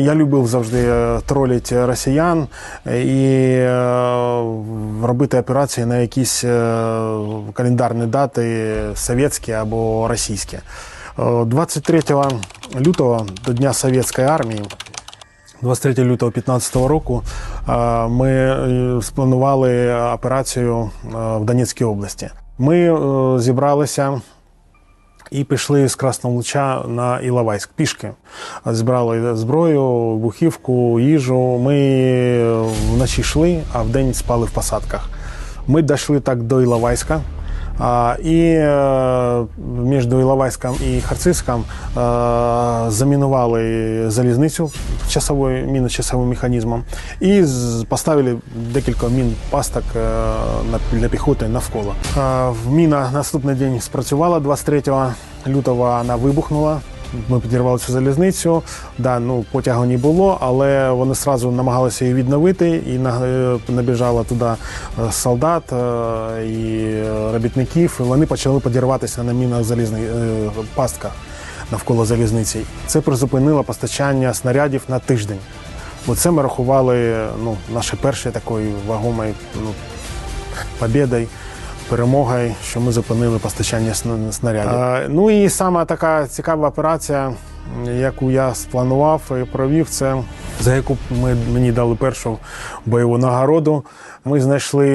Я любив завжди е, тролити росіян і е, робити операції на якісь е, календарні дати совєтські або російські. Е, 23 лютого до Дня Совєтської армії 23 лютого 2015 року е, ми е, спланували операцію е, в Донецькій області. Ми е, зібралися і пішли з Красного Луча на Іловайськ пішки. Збрали зброю, бухівку, їжу. Ми вночі йшли, а вдень спали в посадках. Ми дійшли так до Іловайська. І е, між Іловайськом і Харцизьком е, замінували залізницю часовою, мінно-часовим механізмом і поставили декілька мін пасток е, для піхоти навколо. Міна наступний день спрацювала 23 лютого, вона вибухнула. Ми підірвали цю залізницю. Да, ну, потягу не було, але вони одразу намагалися її відновити, і е, набіжало туди е, солдат е, і робітників. І вони почали підірватися на мінах залізних пастках навколо залізниці. Це призупинило постачання снарядів на тиждень. Бо це ми рахували ну, нашою першою такою вагомою ну, побєдою, перемогою, що ми зупинили постачання сна- снарядів. Ну і сама така цікава операція, яку я спланував і провів, це за яку ми, мені дали першу бойову нагороду. Ми знайшли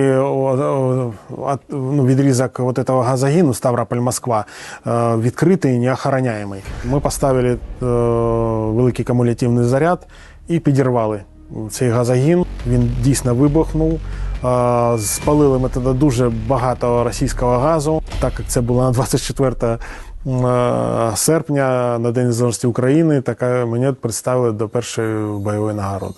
ну, відрізок от этого газогіну Ставрополь-Москва е, відкритий, неохороняємий. Ми поставили е, великий кумулятивний заряд і підірвали цей газогін. Він дійсно вибухнув. Е, Спалили ми тоді дуже багато російського газу, так як це було на 24 е, серпня, на День Незалежності України. Така мені представили до першої бойової нагороди.